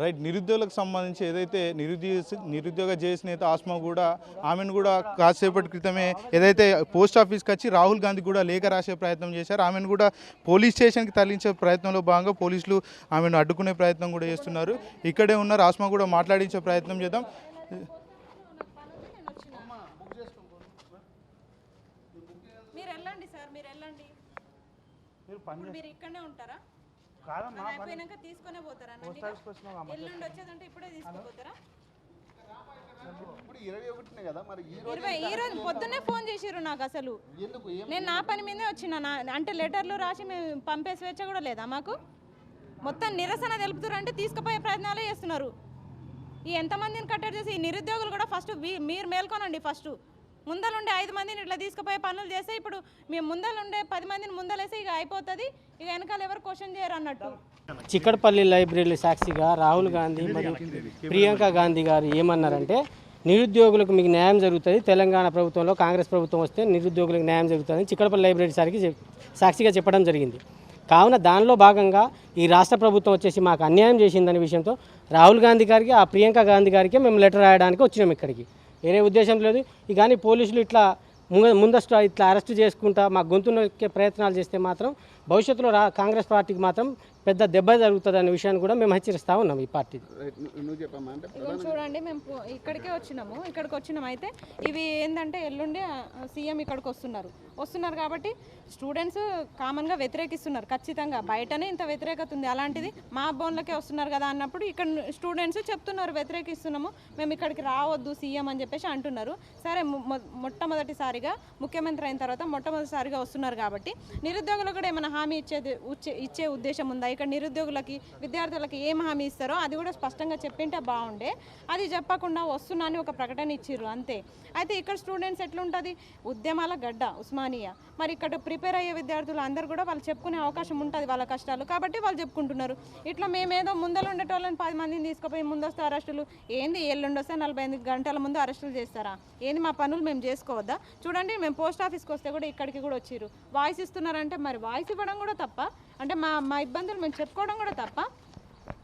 Right నిరుద్యోగులకు సంబంధించి ఏదైతే నిరుద్యోగ నిరుద్యోగ జేఏసీ నేత ఆస్మా కూడా ఆమెను కూడా కాసేపటి క్రితమే ఏదైతే పోస్ట్ ఆఫీస్కి వచ్చి రాహుల్ గాంధీ కూడా లేఖ రాసే ప్రయత్నం చేశారు. ఆమెను కూడా పోలీస్ స్టేషన్కి తరలించే ప్రయత్నంలో భాగంగా పోలీసులు ఆమెను అడ్డుకునే ప్రయత్నం కూడా చేస్తున్నారు. ఇక్కడే ఉన్నారు ఆస్మా కూడా మాట్లాడించే ప్రయత్నం చేద్దాం. మీరు వెళ్ళండి సార్ మీరు వెళ్ళండి. మీరు ఇక్కడనే ఉంటారా? కాదమ్మా పని అయిపోయినాక తీసుకునే పోతారా నన్ను? ఎల్లుండి వచ్చేదంటే ఇప్పుడే తీసుకుపోతారా? ఇప్పుడు ఇరవై ఒకటినే కదా మరి ఈ ఇరవై ఈ రోజు పొద్దున్నే ఫోన్ చేసిర్రు నాకు అసలు. ఎందుకు? ఏం నేను నా పని మీదే వచ్చిన నా అంటే లెటర్లు రాసి మేము పంపే స్వేచ్ఛ కూడా లేదా మాకు? మొత్తం నిరసన తెలుపుతారు అంటే తీసుకుపోయే ప్రయత్నాలే చేస్తున్నారు. ఈ ఎంతమందిని కట్టడి చేసి ఈ నిరుద్యోగులు కూడా ఫస్ట్ మీరు మేల్కొనండి ఫస్ట్ ముందలుండే ఐదు మందిని ఇట్లా తీసుకుపోయే పనులు చేస్తే ఇప్పుడు మేము ముందలుండే పది మందిని ముందలేసి ఇక అయిపోతుంది. ఇక వెనకాల ఎవరు క్వశ్చన్ చేయరు అన్నట్టు. చిక్కడపల్లి లైబ్రరీ సాక్షిగా రాహుల్ గాంధీ మరియు ప్రియాంక గాంధీ గారు ఏమన్నారంటే నిరుద్యోగులకు మీకు న్యాయం జరుగుతుంది తెలంగాణ ప్రభుత్వంలో కాంగ్రెస్ ప్రభుత్వం వస్తే నిరుద్యోగులకు న్యాయం జరుగుతుంది చిక్కడపల్లి లైబ్రరీ సారికి సాక్షిగా చెప్పడం జరిగింది. కావున దానిలో భాగంగా ఈ రాష్ట్ర ప్రభుత్వం వచ్చేసి మాకు అన్యాయం చేసిందనే విషయంతో రాహుల్ గాంధీ గారికి ఆ ప్రియాంక గాంధీ గారికి మేము లెటర్ రాయడానికి వచ్చినాం ఇక్కడికి. వేరే ఉద్దేశం లేదు. ఈ కానీ పోలీసులు ఇట్లా ముందస్తు ఇట్లా అరెస్ట్ చేసుకుంటా మా గొంతు నొక్కే ప్రయత్నాలు చేస్తే మాత్రం భవిష్యత్తులో రా కాంగ్రెస్ పార్టీకి మాత్రం పెద్ద దెబ్బ జరుగుతుంది అనే విషయాన్ని కూడా మేము హెచ్చరిస్తూ ఉన్నాం ఈ పార్టీ. చూడండి మేము ఇక్కడికే వచ్చినాము ఇక్కడికి వచ్చినాం అయితే ఇవి ఏంటంటే ఎల్లుండి సీఎం ఇక్కడికి వస్తున్నారు. వస్తున్నారు కాబట్టి స్టూడెంట్స్ కామన్గా వ్యతిరేకిస్తున్నారు ఖచ్చితంగా. బయటనే ఇంత వ్యతిరేకత ఉంది. అలాంటిది మా బోన్లకే వస్తున్నారు కదా అన్నప్పుడు ఇక్కడ స్టూడెంట్స్ చెప్తున్నారు వ్యతిరేకిస్తున్నాము మేము ఇక్కడికి రావద్దు సీఎం అని చెప్పేసి అంటున్నారు. సరే మొట్టమొదటిసారిగా ముఖ్యమంత్రి అయిన తర్వాత మొట్టమొదటిసారిగా వస్తున్నారు కాబట్టి నిరుద్యోగులకు కూడా ఏమైనా హామీ ఇచ్చేది ఉచ్చే- ఇచ్చే ఉద్దేశం ఉందా? ఇక్కడ నిరుద్యోగులకి విద్యార్థులకి ఏం హామీ ఇస్తారో అది కూడా స్పష్టంగా చెప్పింటే బాగుండే. అది చెప్పకుండా వస్తున్నా అని ఒక ప్రకటన ఇచ్చిర్రు అంతే. అయితే ఇక్కడ స్టూడెంట్స్ ఎట్లుంటుంది? ఉద్యమాల గడ్డ ఉస్మానియా. మరి ఇక్కడ ప్రిపేర్ అయ్యే విద్యార్థులు అందరూ కూడా వాళ్ళు చెప్పుకునే అవకాశం ఉంటుంది వాళ్ళ కష్టాలు. కాబట్టి వాళ్ళు చెప్పుకుంటున్నారు. ఇట్లా మేమేదో ముందలు ఉండేటోళ్ళని పది మందిని తీసుకుపోయి ముందొస్తే అరెస్టులు. ఏంది ఎల్లుండి వస్తే నలభై ఎనిమిది గంటల ముందు అరెస్టులు చేస్తారా? ఏంది మా పనులు మేము చేసుకోవద్దా? చూడండి మేము పోస్ట్ ఆఫీస్కి వస్తే కూడా ఇక్కడికి కూడా వచ్చిర్రు. వాయిస్ ఇస్తున్నారంటే మరి వాయిస్ ఇవ్వడం కూడా తప్ప అంటే మా మా ఇబ్బందులు మేము చెప్పుకోవడం కూడా తప్ప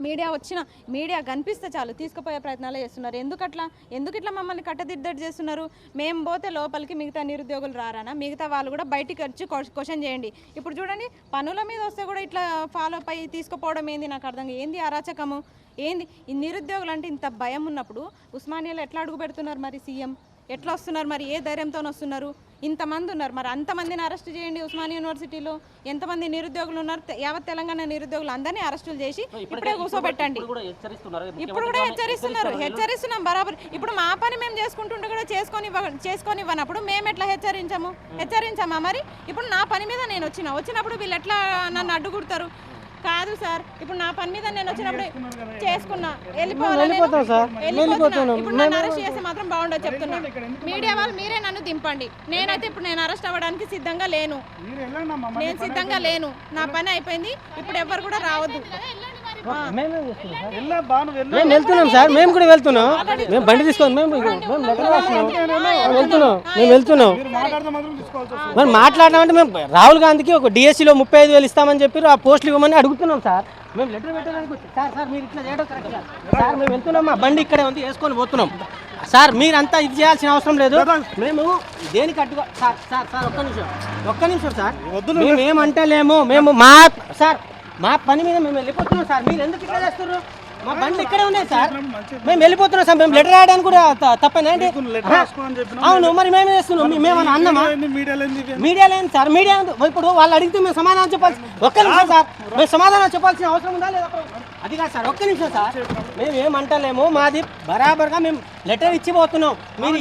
మీడియా వచ్చిన మీడియా కనిపిస్తే చాలు తీసుకుపోయే ప్రయత్నాలు చేస్తున్నారు. ఎందుకు అట్లా ఎందుకు ఇట్లా మమ్మల్ని కట్టదిద్దడి చేస్తున్నారు? మేము పోతే లోపలికి మిగతా నిరుద్యోగులు రారానా? మిగతా వాళ్ళు కూడా బయటికి వచ్చి క్వశ్చన్ చేయండి. ఇప్పుడు చూడండి పనుల మీద వస్తే కూడా ఇట్లా ఫాలో అప్ అయ్యి తీసుకుపోవడం ఏంది నాకు అర్థం ఏంది అరాచకము? ఏంది? ఈ నిరుద్యోగులు అంటే ఇంత భయం ఉన్నప్పుడు ఉస్మానియాలో ఎట్లా అడుగు పెడుతున్నారు మరి సీఎం? ఎట్లా వస్తున్నారు మరి? ఏ ధైర్యంతో వస్తున్నారు? ఇంతమంది ఉన్నారు. మరి అంతమందిని అరెస్ట్ చేయండి ఉస్మానియా యూనివర్సిటీలో. ఎంతమంది నిరుద్యోగులు ఉన్నారు? యావత్ తెలంగాణ నిరుద్యోగులు అందరినీ అరెస్టులు చేసి ఇప్పుడే కూర్చోబెట్టండి ఇప్పుడు కూడా హెచ్చరిస్తున్నారు హెచ్చరిస్తున్నాం బరాబర్. ఇప్పుడు మా పని మేము చేసుకుంటుంటే కూడా చేసుకొని చేసుకొని ఇవ్వనప్పుడు మేము ఎట్లా హెచ్చరించాము? హెచ్చరించామా మరి? ఇప్పుడు నా పని మీద నేను వచ్చిన వచ్చినప్పుడు వీళ్ళు ఎట్లా నన్ను అడ్డుకుడతారు? కాదు సార్. ఇప్పుడు నా పని మీద నేను వచ్చినప్పుడు చేసుకున్నా. వెళ్ళిపోవాలా నేను? వెళ్ళిపోతాం సార్. వెళ్ళిపోతున్నా. వెళ్ళిపోతున్నాం. ఇప్పుడు నన్ను అరెస్ట్ చేస్తే మాత్రం బాగుండదు చెప్తున్నా. మీడియా వాళ్ళు మీరే నన్ను దింపండి. నేనైతే ఇప్పుడు నేను అరెస్ట్ అవ్వడానికి సిద్ధంగా లేను. నేను సిద్ధంగా లేను. నా పని అయిపోయింది. ఇప్పుడు ఎవరు కూడా రావద్దు. మేమేం వెళ్తున్నాం సార్ మేము కూడా వెళ్తున్నాం. మేము బండి తీసుకొని మేము మేము వెళ్తున్నాం మేము వెళ్తున్నాం. మీరు మాట్లాడినామంటే మేము రాహుల్ గాంధీకి ఒక డిఎస్సీలో ముప్పై ఐదు వేలు ఇస్తామని చెప్పి ఆ పోస్టులు ఇవ్వమని అడుగుతున్నాం సార్. మేము లెటర్ పెట్టడానికి సార్ సార్ మీరు ఇట్లా చేయడం కరెక్ట్. సార్. మేము వెళ్తున్నాం మా బండి ఇక్కడే ఉంది వేసుకొని పోతున్నాం. సార్ మీరంతా ఇది చేయాల్సిన అవసరం లేదు. మేము దేనికి అడ్డుగా సార్ సార్ సార్ ఒక్క నిమిషం. ఒక్క నిమిషం సార్. మేము ఏమంటలేము మేము మా సార్ మా పని మీద మేము వెళ్ళిపోతున్నాం సార్. మీరు ఎందుకు ఇట్లా చేస్తున్నారు? మా బండి ఇక్కడే ఉన్నాయి సార్. మేము వెళ్ళిపోతున్నాం సార్. మేము లెటర్ రాయడానికి కూడా త- తప్పేనండి లెటర్ రాసుకోమని చెప్పినా. అవును మరి మేమే చేస్తున్నాం? మీ- మేమన్నా అన్నమా? మీడియాలో మీడియా లేదు సార్ మీడియా. ఇప్పుడు వాళ్ళు అడిగితే మేము సమాధానం చెప్పాల్సి ఒక్క నిమిషం సార్. మేము సమాధానం చెప్పాల్సిన అవసరం ఉందా లేదా అది కాదు సార్ ఒక్క నిమిషం సార్. మేము ఏమంటలేము మాది బరాబర్గా మేము లెటర్ ఇచ్చి పోతున్నాం. మీరు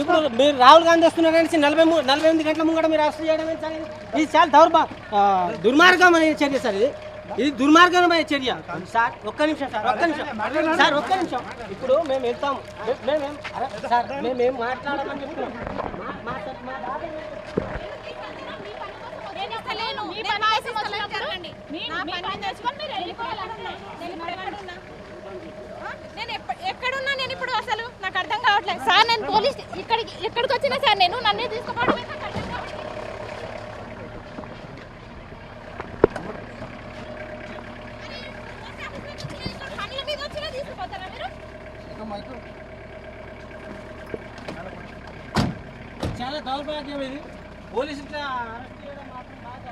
ఇప్పుడు మీరు రాహుల్ గాంధీ వస్తున్నారు అనేసి నలభై మూడు నలభై ఎనిమిది గంటల ముంగట మీరు అరెస్ట్ చేయడం ఇది? చాలా దౌర్భ ఆ, దుర్మార్గమైన చర్య సార్ ఇది. ఇది దుర్మార్గమైన చర్య. సార్ ఒక్క నిమిషం సార్ ఒక్క నిమిషం. సార్ ఒక్క నిమిషం. ఇప్పుడు మేము వెళ్తాం మే- మేమేం అరే, సార్ మేమేం మాట్లాడాలని చెప్తున్నాం? నేను ఎక్కడున్నా? నేను ఎప్ప- ఎక్కడున్నా నేను ఇప్పుడు అసలు నాకు అర్థం కావట్లేదు. సార్ నేను పోలీస్ ఇక్కడికి ఇక్కడికి వచ్చిన సార్ నేను నన్నే తీసుకోవడం నాకు అర్థం కావట్లేదు. అరే, పోస్ట్ ఆఫీస్ నుంచి నేను ఇక్కడ పనుల మీద వచ్చిన చాలా దౌర్భాగ్యం ఇది? పోలీసులు అరెస్ట్ చేయడం మాత్రం బాగా